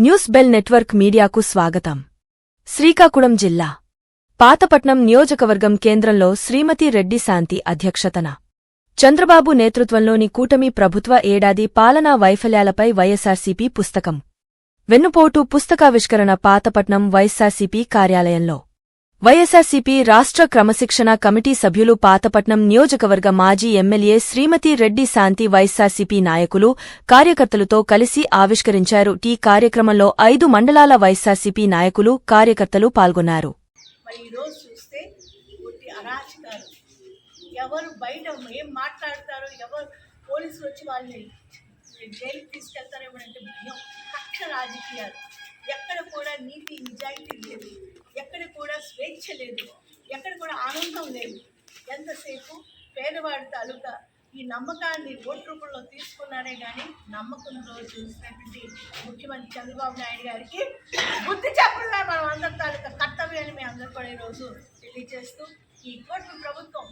News bell network మీడియాకు స్వాగతం. శ్రీకాకుళం జిల్లా పాతపట్నం నియోజకవర్గం కేంద్రంలో శ్రీమతి రెడ్డి శాంతి అధ్యక్షతన చంద్రబాబు నేతృత్వంలోని కూటమి ప్రభుత్వ ఏడాది పాలనా వైఫల్యాలపై వైఎస్సార్సీపీ పుస్తకం. వెన్నుపోటు పుస్తకావిష్కరణ పాతపట్నం వైఎస్సార్సీపీ కార్యాలయంలో వైఎస్సార్సీపీ రాష్ట్ర క్రమశిక్షణ కమిటీ సభ్యులు పాతపట్నం నియోజకవర్గ మాజీ ఎమ్మెల్యే శ్రీమతి రెడ్డి శాంతి వైఎస్సార్సీపీ నాయకులు కార్యకర్తలతో కలిసి ఆవిష్కరించారు. ఈ కార్యక్రమంలో ఐదు మండలాల వైఎస్సార్సీపీ నాయకులు కార్యకర్తలు పాల్గొన్నారు. ఎవరు బయట ఏం మాట్లాడతారో ఎవరు పోలీసులు వచ్చి వాళ్ళని జైలుకి తీసుకెళ్తారేమో అంటే భయం. కక్ష రాజకీయాలు. ఎక్కడ కూడా నీతి నిజాయితీ లేదు. ఎక్కడ లేదు ఎక్కడ కూడా ఆనందం లేదు. ఎంతసేపు పేదవాడి తాలూకా ఈ నమ్మకాన్ని ఓటు రూపంలో తీసుకున్నారే కానీ నమ్మకం రోజు చూసినటువంటి ముఖ్యమంత్రి చంద్రబాబు నాయుడు గారికి బుద్ధి చెప్పడంలో మనం అందరి తాలూకా కర్తవ్యాన్ని మేము అందరూ కూడా ఈరోజు తెలియజేస్తూ ఈ కోర్టు ప్రభుత్వం